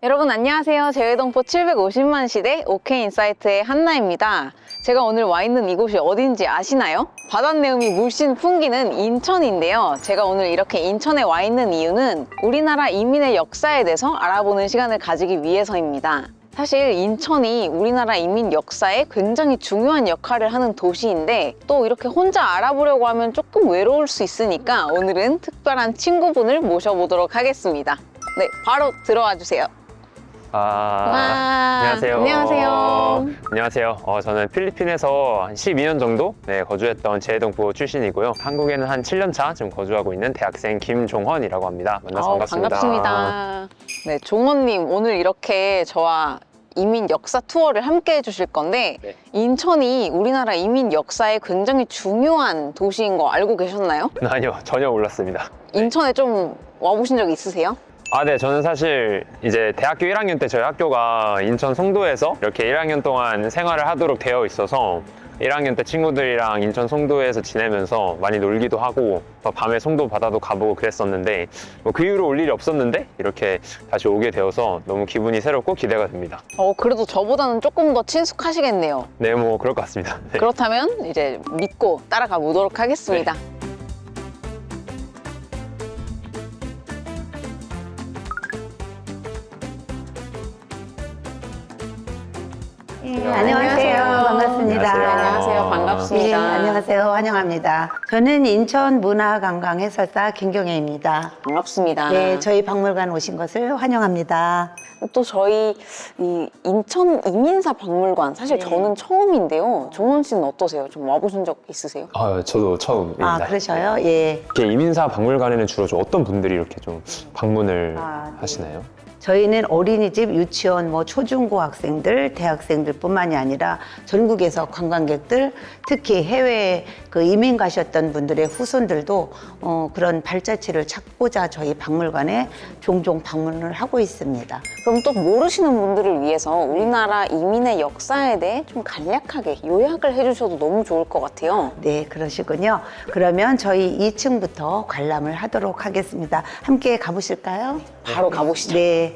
여러분 안녕하세요. 제외동포 750만 시대 오케인사이트의 한나입니다. 제가 오늘 와 있는 이곳이 어딘지 아시나요? 바닷내음이 물씬 풍기는 인천인데요. 제가 오늘 이렇게 인천에 와 있는 이유는 우리나라 이민의 역사에 대해서 알아보는 시간을 가지기 위해서입니다. 사실 인천이 우리나라 이민 역사에 굉장히 중요한 역할을 하는 도시인데 또 이렇게 혼자 알아보려고 하면 조금 외로울 수 있으니까 오늘은 특별한 친구분을 모셔보도록 하겠습니다. 네, 바로 들어와 주세요. 아, 와, 안녕하세요. 안녕하세요. 어, 안녕하세요. 어, 저는 필리핀에서 한 12년 정도 네, 거주했던 재해동부 출신이고요. 한국에는 한 7년 차 지금 거주하고 있는 대학생 김종헌이라고 합니다. 만나서 아우, 반갑습니다. 반갑습니다. 네, 종원님 오늘 이렇게 저와 이민 역사 투어를 함께 해주실 건데 네. 인천이 우리나라 이민 역사에 굉장히 중요한 도시인 거 알고 계셨나요? 아니요, 전혀 몰랐습니다. 인천에 좀 와보신 적 있으세요? 아, 네. 저는 사실 이제 대학교 1학년 때 저희 학교가 인천 송도에서 이렇게 1학년 동안 생활을 하도록 되어 있어서 1학년 때 친구들이랑 인천 송도에서 지내면서 많이 놀기도 하고 또 밤에 송도 바다도 가보고 그랬었는데 뭐 그 이후로 올 일이 없었는데 이렇게 다시 오게 되어서 너무 기분이 새롭고 기대가 됩니다. 어, 그래도 저보다는 조금 더 친숙하시겠네요. 네, 뭐 그럴 것 같습니다. 네. 그렇다면 이제 믿고 따라가 보도록 하겠습니다. 예, 안녕하세요. 환영합니다. 저는 인천 문화관광 해설사 김경애입니다. 반갑습니다. 네, 저희 박물관 오신 것을 환영합니다. 또 저희 이 인천 이민사 박물관 사실 네. 저는 처음인데요. 종원 씨는 어떠세요? 좀 와보신 적 있으세요? 아, 저도 처음입니다. 아, 그러셔요? 예. 이렇게 이민사 박물관에는 주로 좀 어떤 분들이 이렇게 좀 방문을 아, 네. 하시나요? 저희는 어린이집, 유치원, 뭐 초중고 학생들, 대학생들뿐만이 아니라 전국에서 관광객들, 특히 해외 그 이민 가셨던 분들의 후손들도 어, 그런 발자취를 찾고자 저희 박물관에 종종 방문을 하고 있습니다. 그럼 또 모르시는 분들을 위해서 우리나라 이민의 역사에 대해 좀 간략하게 요약을 해주셔도 너무 좋을 것 같아요. 네, 그러시군요. 그러면 저희 2층부터 관람을 하도록 하겠습니다. 함께 가보실까요? 바로 가보시죠. 네.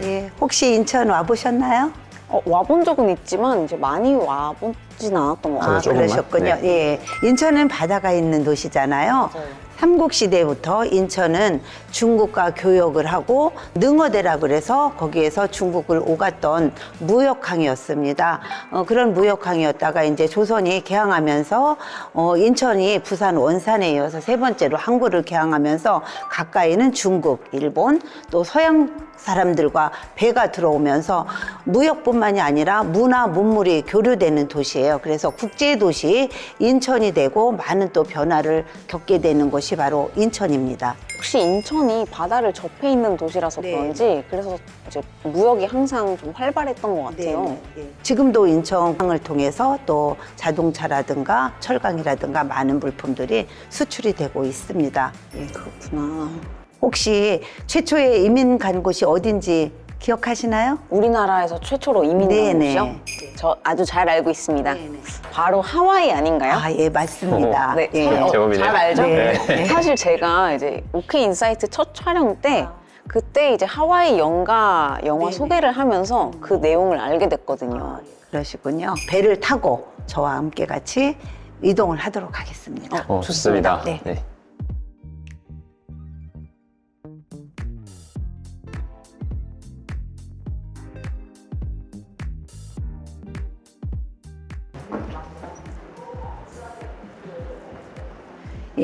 네, 혹시 인천 와보셨나요? 어, 와본 적은 있지만 이제 많이 와보진 않았던 것 저도 같아요. 아, 조금만? 그러셨군요. 네. 예. 인천은 바다가 있는 도시잖아요. 맞아요. 삼국시대부터 인천은 중국과 교역을 하고 능어대라 그래서 거기에서 중국을 오갔던 무역항이었습니다. 어, 그런 무역항이었다가 이제 조선이 개항하면서 어, 인천이 부산 원산에 이어서 세 번째로 항구를 개항하면서 가까이는 중국, 일본 또 서양 사람들과 배가 들어오면서 무역뿐만이 아니라 문화 문물이 교류되는 도시예요. 그래서 국제 도시 인천이 되고 많은 또 변화를 겪게 되는 곳이 바로 인천입니다. 혹시 인천이 바다를 접해 있는 도시라서 네. 그런지 그래서 이제 무역이 항상 좀 활발했던 것 같아요. 네. 지금도 인천항을 통해서 또 자동차라든가 철강이라든가 많은 물품들이 수출이 되고 있습니다. 예. 그렇구나. 혹시 최초의 이민 간 곳이 어딘지 기억하시나요? 우리나라에서 최초로 이민 간 네네. 곳이요? 저 아주 잘 알고 있습니다. 네네. 바로 하와이 아닌가요? 아, 예, 맞습니다. 네, 예. 어, 제법이네요. 잘 알죠? 네. 사실 제가 이제 오케이 인사이트 첫 촬영 때 그때 이제 하와이 연가 영화 네네. 소개를 하면서 그 내용을 알게 됐거든요. 그러시군요. 배를 타고 저와 함께 같이 이동을 하도록 하겠습니다. 어, 좋습니다. 네. 네.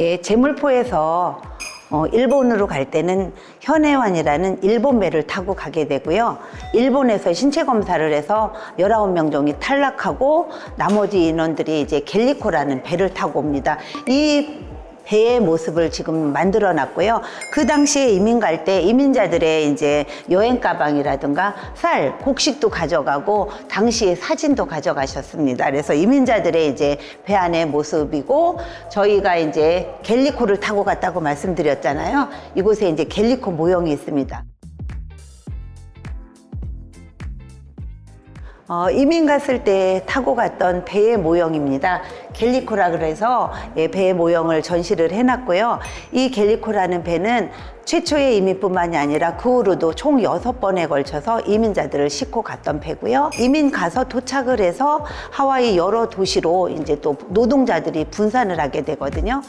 예, 제물포에서 어, 일본으로 갈 때는 현해환이라는 일본 배를 타고 가게 되고요. 일본에서 신체 검사를 해서 19명 정이 탈락하고 나머지 인원들이 이제 갤리코라는 배를 타고 옵니다. 이 배의 모습을 지금 만들어 놨고요. 그 당시에 이민 갈 때 이민자들의 이제 여행 가방이라든가 쌀, 곡식도 가져가고 당시에 사진도 가져가셨습니다. 그래서 이민자들의 이제 배 안의 모습이고 저희가 이제 갤리코를 타고 갔다고 말씀드렸잖아요. 이곳에 이제 갤리코 모형이 있습니다. 어, 이민 갔을 때 타고 갔던 배의 모형입니다. 갤리코라 그래서 예, 배의 모형을 전시를 해놨고요. 이 갤리코라는 배는 최초의 이민뿐만이 아니라 그 후로도 총 여섯 번에 걸쳐서 이민자들을 싣고 갔던 배고요. 이민 가서 도착을 해서 하와이 여러 도시로 이제 또 노동자들이 분산을 하게 되거든요.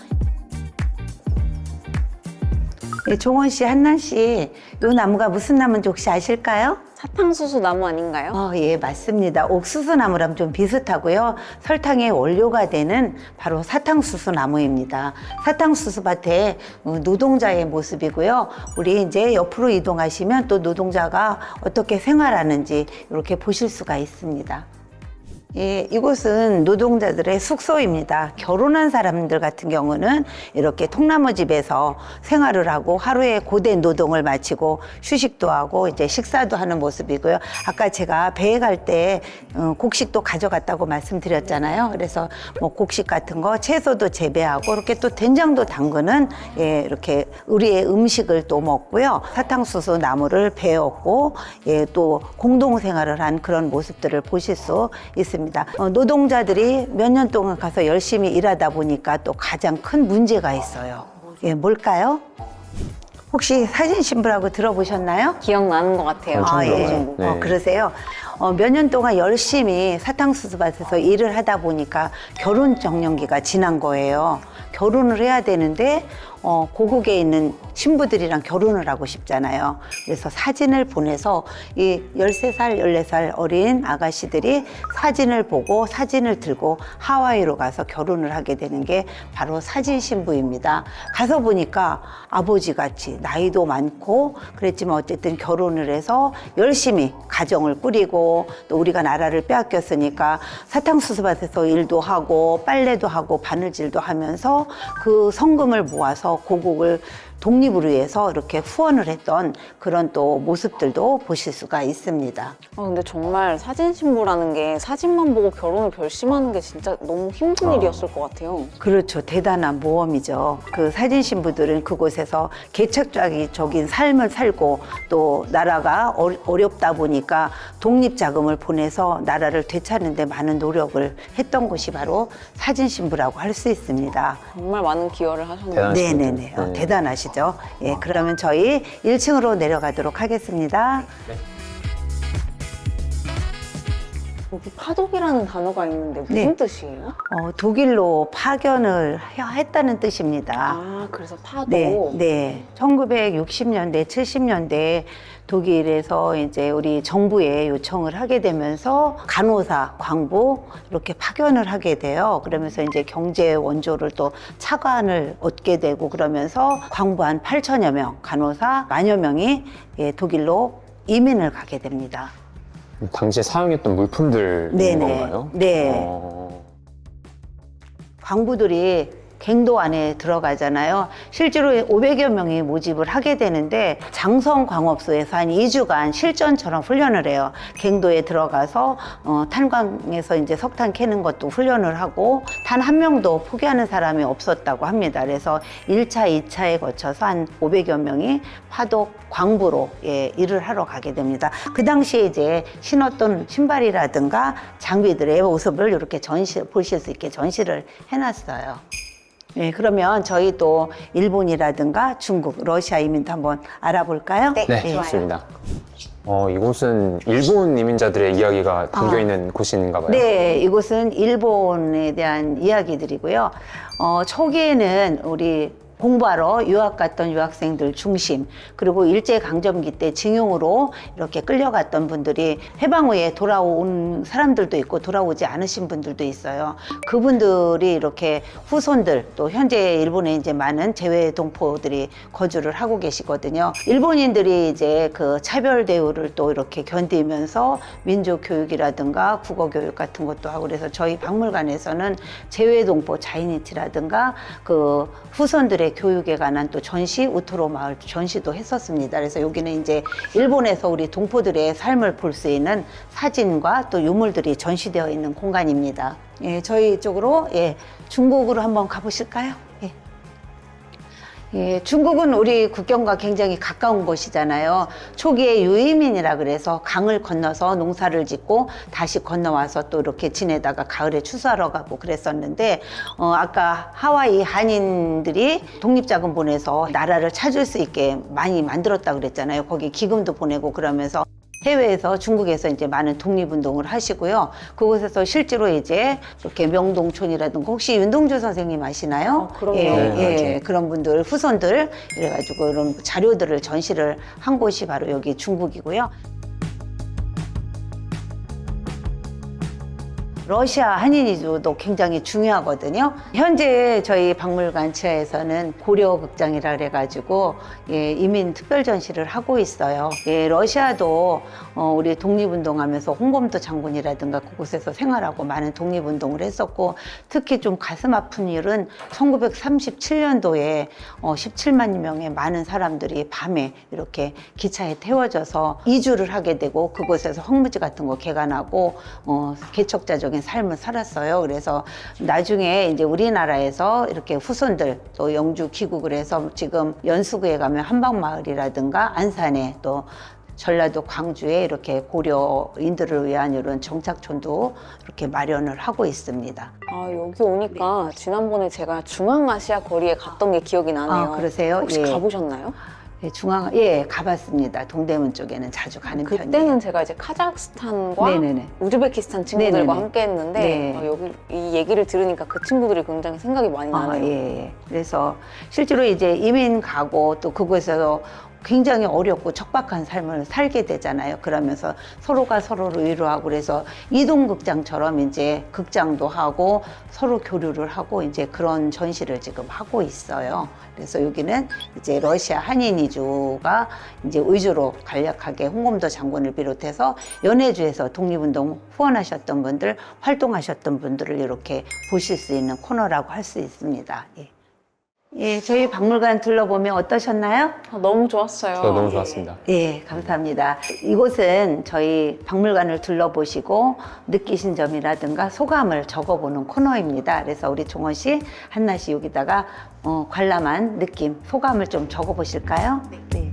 예, 종원 씨, 한난 씨, 이 나무가 무슨 나무인지 혹시 아실까요? 사탕수수 나무 아닌가요? 어, 예, 맞습니다. 옥수수 나무랑 좀 비슷하고요. 설탕의 원료가 되는 바로 사탕수수 나무입니다. 사탕수수 밭에 어, 노동자의 모습이고요. 우리 이제 옆으로 이동하시면 또 노동자가 어떻게 생활하는지 이렇게 보실 수가 있습니다. 예, 이곳은 노동자들의 숙소입니다. 결혼한 사람들 같은 경우는 이렇게 통나무 집에서 생활을 하고 하루에 고된 노동을 마치고 휴식도 하고 이제 식사도 하는 모습이고요. 아까 제가 배에 갈때 어, 곡식도 가져갔다고 말씀드렸잖아요. 그래서 뭐 곡식 같은 거 채소도 재배하고 이렇게 또 된장도 담그는 예, 이렇게 우리의 음식을 또 먹고요. 사탕수수 나무를 베었고 예, 또 공동 생활을 한 그런 모습들을 보실 수 있습니다. 어, 노동자들이 몇 년 동안 가서 열심히 일하다 보니까 또 가장 큰 문제가 있어요. 예, 뭘까요? 혹시 사진 신부라고 들어보셨나요? 기억나는 것 같아요. 아, 아, 예. 네. 어, 그러세요. 어, 몇 년 동안 열심히 사탕수수밭에서 일을 하다 보니까 결혼 정년기가 지난 거예요. 결혼을 해야 되는데 어, 고국에 있는 신부들이랑 결혼을 하고 싶잖아요. 그래서 사진을 보내서 이 13살, 14살 어린 아가씨들이 사진을 보고 사진을 들고 하와이로 가서 결혼을 하게 되는 게 바로 사진 신부입니다. 가서 보니까 아버지 같이 나이도 많고 그랬지만 어쨌든 결혼을 해서 열심히 가정을 꾸리고 또 우리가 나라를 빼앗겼으니까 사탕수수밭에서 일도 하고 빨래도 하고 바느질도 하면서 그 성금을 모아서 고국을 독립을 위해서 이렇게 후원을 했던 그런 또 모습들도 보실 수가 있습니다. 아, 근데 정말 사진 신부라는 게 사진만 보고 결혼을 결심하는 게 진짜 너무 힘든 일이었을 것 같아요. 그렇죠. 대단한 모험이죠. 그 사진 신부들은 그곳에서 개척적인 삶을 살고 또 나라가 어- 어렵다 보니까 독립 자금을 보내서 나라를 되찾는데 많은 노력을 했던 곳이 바로 사진 신부라고 할 수 있습니다. 정말 많은 기여를 하셨네요. 대단하십니다. 네네네. 어, 네. 대단하시죠. 예, 그러면 저희 1층으로 내려가도록 하겠습니다. 여기 파독이라는 단어가 있는데 무슨 네. 뜻이에요? 어, 독일로 파견을 했다는 뜻입니다. 아, 그래서 파독. 네, 네. 1960년대, 70년대 독일에서 이제 우리 정부에 요청을 하게 되면서 간호사, 광부 이렇게 파견을 하게 돼요. 그러면서 이제 경제 원조를 또 차관을 얻게 되고 그러면서 광부 한 8천여 명, 간호사 만여 명이 예, 독일로 이민을 가게 됩니다. 당시에 사용했던 물품들인 네네. 건가요? 네. 어, 광부들이 갱도 안에 들어가잖아요. 실제로 500여 명이 모집을 하게 되는데 장성광업소에서 한 2주간 실전처럼 훈련을 해요. 갱도에 들어가서 어, 탄광에서 이제 석탄 캐는 것도 훈련을 하고 단 한 명도 포기하는 사람이 없었다고 합니다. 그래서 1차, 2차에 거쳐서 한 500여 명이 파독 광부로 예, 일을 하러 가게 됩니다. 그 당시에 이제 신었던 신발이라든가 장비들의 모습을 이렇게 전시 보실 수 있게 전시를 해놨어요. 네, 그러면 저희 또 일본이라든가 중국, 러시아 이민도 한번 알아볼까요? 네. 네, 예. 좋습니다. 어, 이곳은 일본 이민자들의 이야기가 담겨 있는 곳인가 봐요. 아. 네, 이곳은 일본에 대한 이야기들이고요. 어, 초기에는 우리 공부하러 유학 갔던 유학생들 중심 그리고 일제 강점기 때 징용으로 이렇게 끌려갔던 분들이 해방 후에 돌아온 사람들도 있고 돌아오지 않으신 분들도 있어요. 그분들이 이렇게 후손들 또 현재 일본에 이제 많은 재외 동포들이 거주를 하고 계시거든요. 일본인들이 이제 그 차별 대우를 또 이렇게 견디면서 민족 교육이라든가 국어 교육 같은 것도 하고 그래서 저희 박물관에서는 재외 동포 자이니티라든가 그 후손들의 교육에 관한 또 전시 우토로 마을 전시도 했었습니다. 그래서 여기는 이제 일본에서 우리 동포들의 삶을 볼 수 있는 사진과 또 유물들이 전시되어 있는 공간입니다. 예, 저희 이쪽으로 예, 중국으로 한번 가보실까요? 예. 예, 중국은 우리 국경과 굉장히 가까운 곳이잖아요. 초기에 유이민이라 그래서 강을 건너서 농사를 짓고 다시 건너와서 또 이렇게 지내다가 가을에 추수하러 가고 그랬었는데 어, 아까 하와이 한인들이 독립자금 보내서 나라를 찾을 수 있게 많이 만들었다 그랬잖아요. 거기 기금도 보내고 그러면서 해외에서 중국에서 이제 많은 독립운동을 하시고요. 그곳에서 실제로 이제 이렇게 명동촌이라든가 혹시 윤동주 선생님 아시나요? 아, 그럼요. 예, 네, 예. 그런 분들 후손들 이래가지고 이런 자료들을 전시를 한 곳이 바로 여기 중국이고요. 러시아 한인이주도 굉장히 중요하거든요. 현재 저희 박물관 지하에서는 고려극장이라 그래가지고 예, 이민 특별 전시를 하고 있어요. 예, 러시아도 어, 우리 독립운동하면서 홍범도 장군이라든가 그곳에서 생활하고 많은 독립운동을 했었고 특히 좀 가슴 아픈 일은 1937년도에 어, 17만 명의 많은 사람들이 밤에 이렇게 기차에 태워져서 이주를 하게 되고 그곳에서 황무지 같은 거 개간하고 어, 개척자적인 삶을 살았어요. 그래서 나중에 이제 우리나라에서 이렇게 후손들 또 영주 귀국을 해서 지금 연수구에 가면 한방마을이라든가 안산에 또 전라도 광주에 이렇게 고려인들을 위한 이런 정착촌도 이렇게 마련을 하고 있습니다. 아, 여기 오니까 지난번에 제가 중앙아시아 거리에 갔던 게 기억이 나네요. 아, 그러세요? 혹시 예. 가보셨나요? 예, 중앙 예 가봤습니다. 동대문 쪽에는 자주 가는 편이에요. 그때는 제가 이제 카자흐스탄과 네네네. 우즈베키스탄 친구들과 네네네. 함께 했는데 네. 어, 여기 이 얘기를 들으니까 그 친구들이 굉장히 생각이 많이 아, 나네요. 예, 예. 그래서 실제로 이제 이민 가고 또 그곳에서 굉장히 어렵고 척박한 삶을 살게 되잖아요. 그러면서 서로가 서로를 위로하고 그래서 이동극장처럼 이제 극장도 하고 서로 교류를 하고 이제 그런 전시를 지금 하고 있어요. 그래서 여기는 이제 러시아 한인 이주가 이제 의주로 간략하게 홍범도 장군을 비롯해서 연해주에서 독립운동 후원하셨던 분들, 활동하셨던 분들을 이렇게 보실 수 있는 코너라고 할 수 있습니다. 예. 예, 저희 박물관 둘러보면 어떠셨나요? 아, 너무 좋았어요. 저도 너무 좋았습니다. 예, 감사합니다. 이곳은 저희 박물관을 둘러보시고 느끼신 점이라든가 소감을 적어보는 코너입니다. 그래서 우리 종원 씨, 한나 씨 여기다가 어, 관람한 느낌, 소감을 좀 적어보실까요? 네.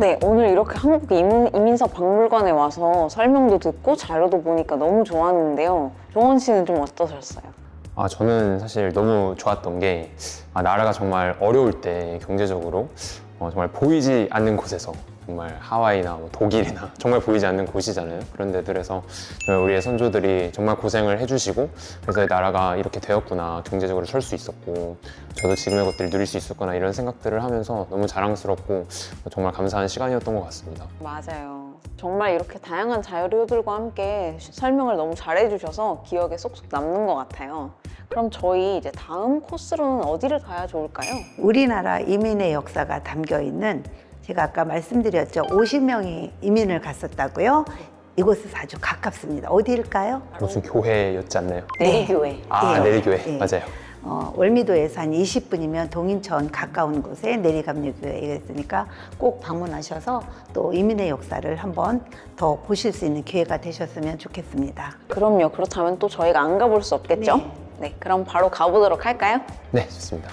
네, 오늘 이렇게 한국 이민, 이민서 박물관에 와서 설명도 듣고 자료도 보니까 너무 좋았는데요. 종원 씨는 좀 어떠셨어요? 아, 저는 사실 너무 좋았던 게, 아, 나라가 정말 어려울 때 경제적으로 어, 정말 보이지 않는 곳에서 정말 하와이나 뭐 독일이나 정말 보이지 않는 곳이잖아요. 그런 데들에서 정말 우리의 선조들이 정말 고생을 해주시고 그래서 이 나라가 이렇게 되었구나 경제적으로 설 수 있었고 저도 지금의 것들을 누릴 수 있었구나 이런 생각들을 하면서 너무 자랑스럽고 정말 감사한 시간이었던 것 같습니다. 맞아요. 정말 이렇게 다양한 자료들과 함께 설명을 너무 잘해주셔서 기억에 쏙쏙 남는 것 같아요. 그럼 저희 이제 다음 코스로는 어디를 가야 좋을까요? 우리나라 이민의 역사가 담겨 있는 제가 아까 말씀드렸죠. 50명이 이민을 갔었다고요. 이곳에서 아주 가깝습니다. 어디일까요? 무슨 교회였지 않나요? 내리교회. 아, 예. 내리교회. 예. 맞아요. 어, 월미도에서 한 20분이면 동인천 가까운 곳에 내리감리교회가 있으니까 꼭 방문하셔서 또 이민의 역사를 한번 더 보실 수 있는 기회가 되셨으면 좋겠습니다. 그럼요. 그렇다면 또 저희가 안 가볼 수 없겠죠? 네. 네, 그럼 바로 가보도록 할까요? 네, 좋습니다.